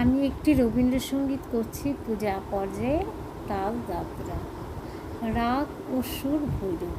আমি একটি রবীন্দ্রসঙ্গীত করছি পূজা পর্যায়ে তাল যাত্রা। রাগ ও সুর ভৈরব